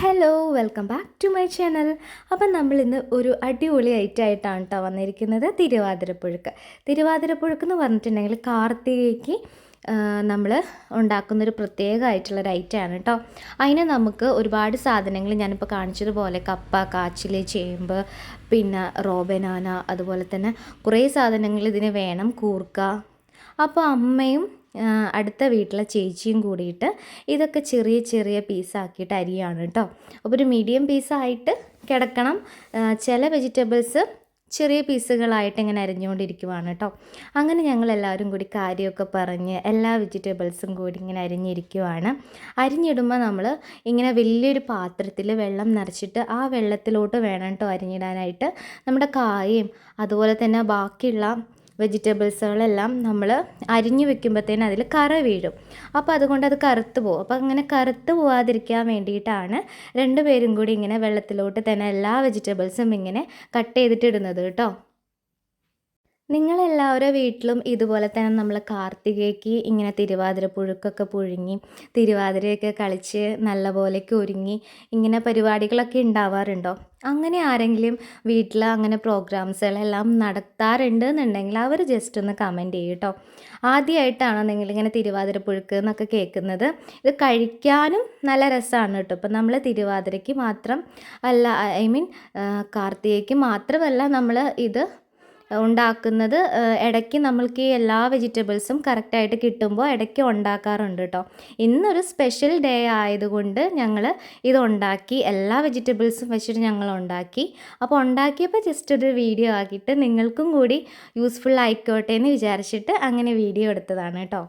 Hello welcome back to my channel അപ്പം നമ്മൾ ഇന്ന് ഒരു അടിപൊളി ഐറ്റം ആയിട്ടാണ് കേട്ടോ വന്നിരിക്കുന്നത്. തിരുവാതിരപ്പുഴുക്ക് തിരുവാതിരപ്പുഴുക്ക് എന്ന് പറഞ്ഞിട്ടുണ്ടെങ്കിൽ കാർത്തികയ്ക്ക് നമ്മൾ ഉണ്ടാക്കുന്നൊരു പ്രത്യേകമായിട്ടുള്ളൊരു ഐറ്റമാണ് കേട്ടോ അതിന് നമുക്ക് ഒരുപാട് സാധനങ്ങൾ ഞാനിപ്പോൾ കാണിച്ചതുപോലെ കപ്പ കാച്ചിൽ ചേമ്പ് പിന്നെ റോബനാന അതുപോലെ തന്നെ കുറേ സാധനങ്ങൾ ഇതിന് വേണം. കൂർക്ക. അപ്പോൾ അമ്മയും അടുത്ത വീട്ടിലെ ചേച്ചിയും കൂടിയിട്ട് ഇതൊക്കെ ചെറിയ ചെറിയ പീസാക്കിയിട്ട് അരിയാണ് കേട്ടോ അപ്പോൾ ഒരു മീഡിയം പീസായിട്ട് കിടക്കണം. ചില വെജിറ്റബിൾസ് ചെറിയ പീസുകളായിട്ട് ഇങ്ങനെ അരിഞ്ഞുകൊണ്ടിരിക്കുവാണ് കേട്ടോ അങ്ങനെ ഞങ്ങൾ എല്ലാവരും കൂടി കാര്യമൊക്കെ പറഞ്ഞ് എല്ലാ വെജിറ്റബിൾസും കൂടി ഇങ്ങനെ അരിഞ്ഞിരിക്കുവാണ്. അരിഞ്ഞിടുമ്പോൾ നമ്മൾ ഇങ്ങനെ വലിയൊരു പാത്രത്തിൽ വെള്ളം നിറച്ചിട്ട് ആ വെള്ളത്തിലോട്ട് വേണം കേട്ടോ അരിഞ്ഞിടാനായിട്ട്. നമ്മുടെ കായയും അതുപോലെ തന്നെ ബാക്കിയുള്ള വെജിറ്റബിൾസുകളെല്ലാം നമ്മൾ അരിഞ്ഞു വെക്കുമ്പോഴത്തേന് അതിൽ കറ വീഴും. അപ്പോൾ അതുകൊണ്ട് അത് കറുത്ത് പോകും അപ്പോൾ അങ്ങനെ കറുത്ത് പോവാതിരിക്കാൻ വേണ്ടിയിട്ടാണ് രണ്ടുപേരും കൂടി ഇങ്ങനെ വെള്ളത്തിലോട്ട് തന്നെ എല്ലാ വെജിറ്റബിൾസും ഇങ്ങനെ കട്ട് ചെയ്തിട്ടിടുന്നത് കേട്ടോ. നിങ്ങളെല്ലാവരുടെ വീട്ടിലും ഇതുപോലെ തന്നെ നമ്മൾ കാർത്തികയ്ക്ക് ഇങ്ങനെ തിരുവാതിര പുഴുക്കൊക്കെ പുഴുങ്ങി തിരുവാതിരയൊക്കെ കളിച്ച് നല്ലപോലെയൊക്കെ ഒരുങ്ങി ഇങ്ങനെ പരിപാടികളൊക്കെ ഉണ്ടാവാറുണ്ടോ? അങ്ങനെ ആരെങ്കിലും വീട്ടിൽ അങ്ങനെ പ്രോഗ്രാംസുകളെല്ലാം നടത്താറുണ്ട് എന്നുണ്ടെങ്കിൽ അവർ ജസ്റ്റ് ഒന്ന് കമന്റ് ചെയ്യും കേട്ടോ ആദ്യമായിട്ടാണോ നിങ്ങളിങ്ങനെ തിരുവാതിര പുഴുക്ക് എന്നൊക്കെ കേൾക്കുന്നത്. ഇത് കഴിക്കാനും നല്ല രസമാണ് കേട്ടോ ഇപ്പം നമ്മൾ തിരുവാതിരയ്ക്ക് മാത്രം അല്ല ഐ മീൻ കാർത്തികയ്ക്ക് മാത്രമല്ല നമ്മൾ ഇത് ഉണ്ടാക്കുന്നത് ഇടയ്ക്ക് നമ്മൾക്ക് ഈ എല്ലാ വെജിറ്റബിൾസും കറക്റ്റായിട്ട് കിട്ടുമ്പോൾ ഇടയ്ക്ക് ഉണ്ടാക്കാറുണ്ട് കേട്ടോ ഇന്നൊരു സ്പെഷ്യൽ ഡേ ആയതുകൊണ്ട് ഞങ്ങൾ ഇതുണ്ടാക്കി എല്ലാ വെജിറ്റബിൾസും വെച്ചിട്ട് ഞങ്ങൾ ഉണ്ടാക്കി. അപ്പോൾ ഉണ്ടാക്കിയപ്പോൾ ജസ്റ്റ് ഒരു വീഡിയോ ആക്കിയിട്ട് നിങ്ങൾക്കും കൂടി യൂസ്ഫുൾ ആയിക്കോട്ടെ എന്ന് വിചാരിച്ചിട്ട് അങ്ങനെ വീഡിയോ എടുത്തതാണ് കേട്ടോ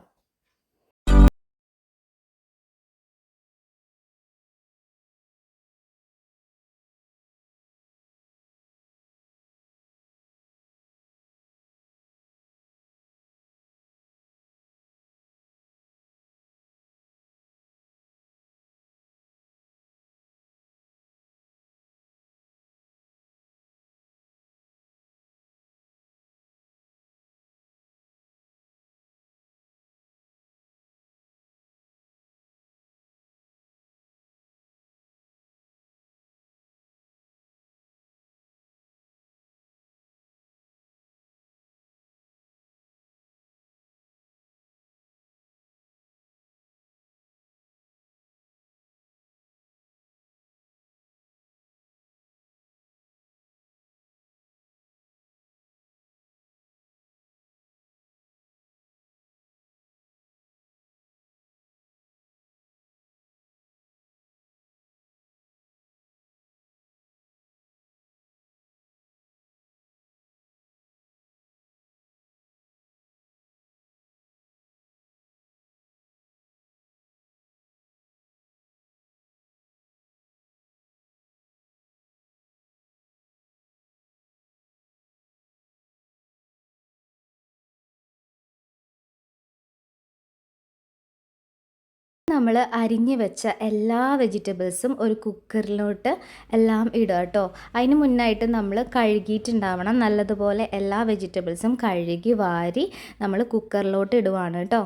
നമ്മൾ അരിഞ്ഞു വെച്ച എല്ലാ വെജിറ്റബിൾസും ഒരു കുക്കറിലോട്ട് എല്ലാം ഇടുക കേട്ടോ. അതിന് മുന്നായിട്ട് നമ്മൾ കഴുകിയിട്ടുണ്ടാവണം. നല്ലതുപോലെ എല്ലാ വെജിറ്റബിൾസും കഴുകി വാരി നമ്മൾ കുക്കറിലോട്ട് ഇടുവാണ് കേട്ടോ.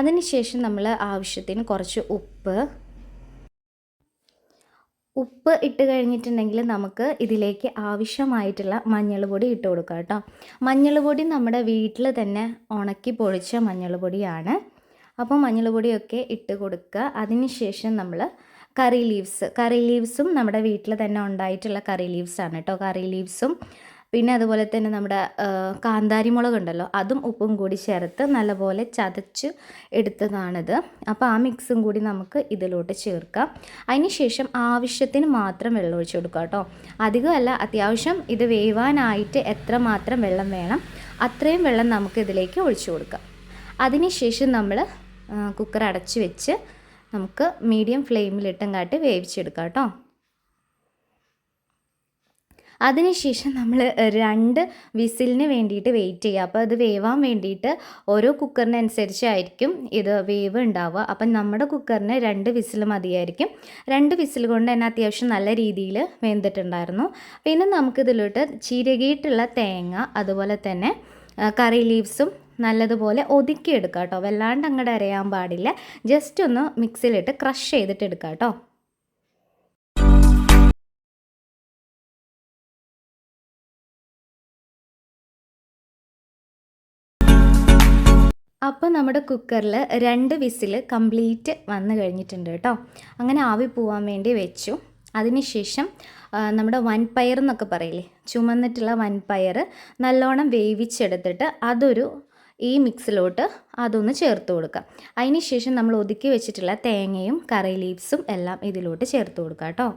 അതിനുശേഷം നമ്മൾ ആവശ്യത്തിന് കുറച്ച് ഉപ്പ് ഉപ്പ് ഇട്ട് കഴിഞ്ഞിട്ടുണ്ടെങ്കിൽ നമുക്ക് ഇതിലേക്ക് ആവശ്യമായിട്ടുള്ള മഞ്ഞൾ പൊടി ഇട്ട് കൊടുക്കാം കേട്ടോ. മഞ്ഞൾ പൊടി നമ്മുടെ വീട്ടിൽ തന്നെ ഉണക്കി പൊളിച്ച മഞ്ഞൾ പൊടിയാണ് അപ്പോൾ മഞ്ഞൾ പൊടിയൊക്കെ ഇട്ട് കൊടുക്കുക. അതിനുശേഷം നമ്മൾ കറി ലീവ്സ് കറി ലീവ്സും നമ്മുടെ വീട്ടിൽ തന്നെ ഉണ്ടായിട്ടുള്ള കറി ലീവ്സാണ് കേട്ടോ. കറി ലീവ്സും പിന്നെ അതുപോലെ തന്നെ നമ്മുടെ കാന്താരി മുളക് ഉണ്ടല്ലോ അതും ഉപ്പും കൂടി ചേർത്ത് നല്ലപോലെ ചതച്ച് എടുത്തതാണിത്. അപ്പോൾ ആ മിക്സും കൂടി നമുക്ക് ഇതിലോട്ട് ചേർക്കാം. അതിന് ശേഷം ആവശ്യത്തിന് മാത്രം വെള്ളം ഒഴിച്ച് കൊടുക്കുക കേട്ടോ. അധികമല്ല അത്യാവശ്യം ഇത് വേവാനായിട്ട് എത്ര മാത്രം വെള്ളം വേണം അത്രയും വെള്ളം നമുക്ക് ഇതിലേക്ക് ഒഴിച്ചു കൊടുക്കാം. അതിനുശേഷം നമ്മൾ കുക്കർ അടച്ചു വെച്ച് നമുക്ക് മീഡിയം ഫ്ലെയിമിലിട്ടും കാട്ടി വേവിച്ചെടുക്കാം കേട്ടോ. അതിനുശേഷം നമ്മൾ രണ്ട് വിസിലിന് വേണ്ടിയിട്ട് വെയിറ്റ് ചെയ്യുക. അപ്പോൾ അത് വേവാൻ വേണ്ടിയിട്ട് ഓരോ കുക്കറിനനുസരിച്ചായിരിക്കും ഇത് വേവ് ഉണ്ടാവുക. അപ്പം നമ്മുടെ കുക്കറിന് രണ്ട് വിസിൽ മതിയായിരിക്കും. രണ്ട് വിസിൽ കൊണ്ട് തന്നെ അത്യാവശ്യം നല്ല രീതിയിൽ വെന്തിട്ടുണ്ടായിരുന്നു. പിന്നെ നമുക്കിതിലോട്ട് ചിരകിയിട്ടുള്ള തേങ്ങ അതുപോലെ തന്നെ കറി ലീവ്സും നല്ലതുപോലെ ഒതുക്കിയെടുക്കാം കേട്ടോ. വല്ലാണ്ട് അങ്ങോട്ട് അരയാൻ പാടില്ല. ജസ്റ്റ് ഒന്ന് മിക്സിയിലിട്ട് ക്രഷ് ചെയ്തിട്ട് എടുക്കാം കേട്ടോ. അപ്പോൾ നമ്മുടെ കുക്കറിൽ രണ്ട് വിസിൽ കംപ്ലീറ്റ് വന്നു കഴിഞ്ഞിട്ടുണ്ട് കേട്ടോ. അങ്ങനെ ആവി പോവാൻ വേണ്ടി വെച്ചു. അതിനുശേഷം നമ്മുടെ വൻപയർ എന്നൊക്കെ പറയില്ലേ ചുമന്നിട്ടുള്ള വൻപയർ നല്ലോണം വേവിച്ചെടുത്തിട്ട് അതൊരു ഈ മിക്സിലോട്ട് അതൊന്ന് ചേർത്ത് കൊടുക്കുക അതിന് ശേഷം നമ്മൾ ഒതുക്കി വെച്ചിട്ടുള്ള തേങ്ങയും കറി ലീവ്സും എല്ലാം ഇതിലോട്ട് ചേർത്ത് കൊടുക്കുക കേട്ടോ.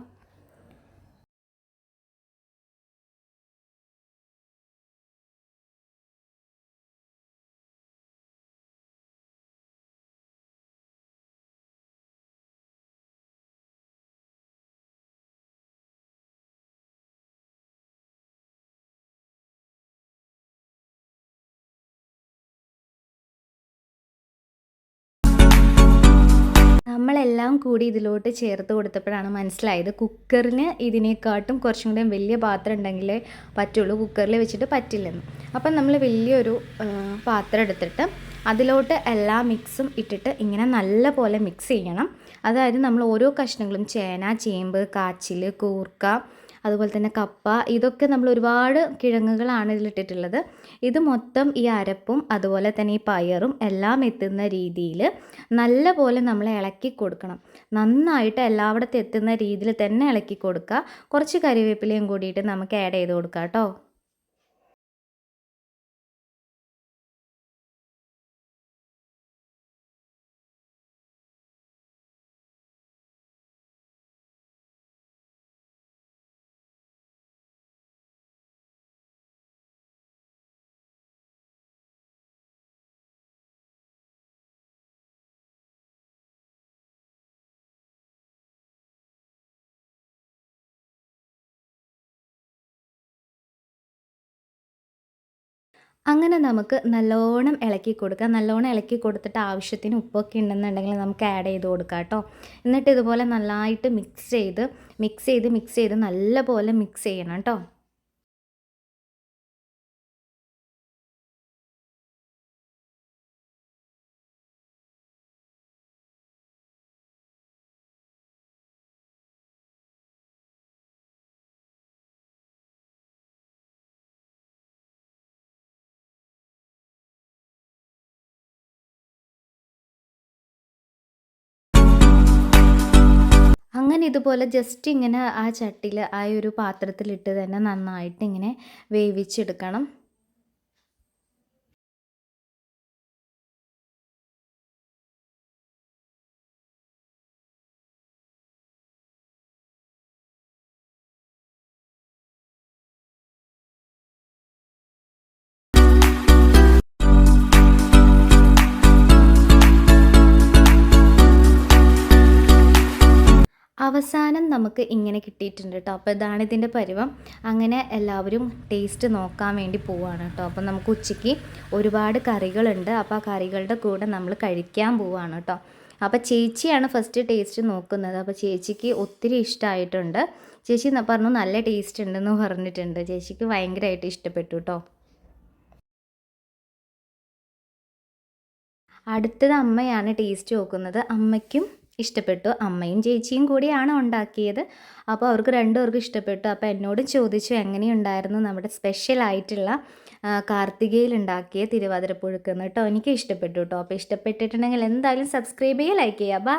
നമ്മളെല്ലാം കൂടി ഇതിലോട്ട് ചേർത്ത് കൊടുത്തപ്പോഴാണ് മനസ്സിലായത് കുക്കറിന് ഇതിനെക്കാട്ടും കുറച്ചും കൂടെ വലിയ പാത്രം ഉണ്ടെങ്കിലേ പറ്റുള്ളൂ. കുക്കറിൽ വെച്ചിട്ട് പറ്റില്ലെന്ന്. അപ്പം നമ്മൾ വലിയൊരു പാത്രം എടുത്തിട്ട് അതിലോട്ട് എല്ലാ മിക്സും ഇട്ടിട്ട് ഇങ്ങനെ നല്ല പോലെ മിക്സ് ചെയ്യണം. അതായത് നമ്മൾ ഓരോ കഷ്ണങ്ങളും ചേന ചേമ്പ് കാച്ചിൽ കൂർക്ക അതുപോലെ തന്നെ കപ്പ ഇതൊക്കെ നമ്മൾ ഒരുപാട് കിഴങ്ങുകളാണ് ഇതിലിട്ടിട്ടുള്ളത്. ഇത് മൊത്തം ഈ അരപ്പും അതുപോലെ തന്നെ ഈ പയറും എല്ലാം എത്തുന്ന രീതിയിൽ നല്ല പോലെ നമ്മൾ ഇളക്കി കൊടുക്കണം. നന്നായിട്ട് എല്ലായിടത്തും എത്തുന്ന രീതിയിൽ തന്നെ ഇളക്കി കൊടുക്കുക. കുറച്ച് കറിവേപ്പിലയും കൂടിയിട്ട് നമുക്ക് ആഡ് ചെയ്ത് കൊടുക്കാം കേട്ടോ. അങ്ങനെ നമുക്ക് നല്ലോണം ഇളക്കി കൊടുക്കാം. നല്ലോണം ഇളക്കി കൊടുത്തിട്ട് ആവശ്യത്തിന് ഉപ്പൊക്കെ ഉണ്ടെന്നുണ്ടെങ്കിൽ നമുക്ക് ആഡ് ചെയ്ത് കൊടുക്കാം കേട്ടോ. എന്നിട്ട് ഇതുപോലെ നന്നായിട്ട് മിക്സ് ചെയ്ത് മിക്സ് ചെയ്ത് മിക്സ് ചെയ്ത് നല്ല പോലെ മിക്സ് ചെയ്യണം കേട്ടോ. അങ്ങനെ ഇതുപോലെ ജസ്റ്റ് ഇങ്ങനെ ആ ചട്ടിയിൽ ആ ഒരു പാത്രത്തിലിട്ട് തന്നെ നന്നായിട്ട് ഇങ്ങനെ വേവിച്ചെടുക്കണം. അവസാനം നമുക്ക് ഇങ്ങനെ കിട്ടിയിട്ടുണ്ട് കേട്ടോ അപ്പോൾ ഇതാണ് ഇതിന്റെ പരുവം. അങ്ങനെ എല്ലാവരും ടേസ്റ്റ് നോക്കാൻ വേണ്ടി പോവുകയാണ് കേട്ടോ അപ്പോൾ നമുക്ക് ഉച്ചയ്ക്ക് ഒരുപാട് കറികളുണ്ട്. അപ്പോൾ ആ കറികളുടെ കൂടെ നമ്മൾ കഴിക്കാൻ പോവുകയാണ് കേട്ടോ അപ്പോൾ ചേച്ചിയാണ് ഫസ്റ്റ് ടേസ്റ്റ് നോക്കുന്നത്. അപ്പോൾ ചേച്ചിക്ക് ഒത്തിരി ഇഷ്ടമായിട്ടുണ്ട് ചേച്ചി പറഞ്ഞു നല്ല ടേസ്റ്റ് ഉണ്ടെന്ന് പറഞ്ഞിട്ടുണ്ട്. ചേച്ചിക്ക് ഭയങ്കരമായിട്ട് ഇഷ്ടപ്പെട്ടു കേട്ടോ അടുത്തത് അമ്മയാണ് ടേസ്റ്റ് നോക്കുന്നത്. അമ്മയ്ക്കും ഇഷ്ടപ്പെട്ടു. അമ്മയും ചേച്ചിയും കൂടിയാണ് ഉണ്ടാക്കിയത്. അപ്പോൾ അവർക്ക് രണ്ടുപേർക്കും ഇഷ്ടപ്പെട്ടു. അപ്പോൾ എന്നോട് ചോദിച്ചു എങ്ങനെയുണ്ടായിരുന്നു നമ്മുടെ സ്പെഷ്യൽ ആയിട്ടുള്ള കാർത്തികയിൽ ഉണ്ടാക്കിയ തിരുവാതിരപ്പുഴുക്കെന്ന് കേട്ടോ എനിക്ക് ഇഷ്ടപ്പെട്ടു കേട്ടോ അപ്പോൾ ഇഷ്ടപ്പെട്ടിട്ടുണ്ടെങ്കിൽ എന്തായാലും സബ്സ്ക്രൈബ് ചെയ്യുക ലൈക്ക് ചെയ്യുക. ബൈ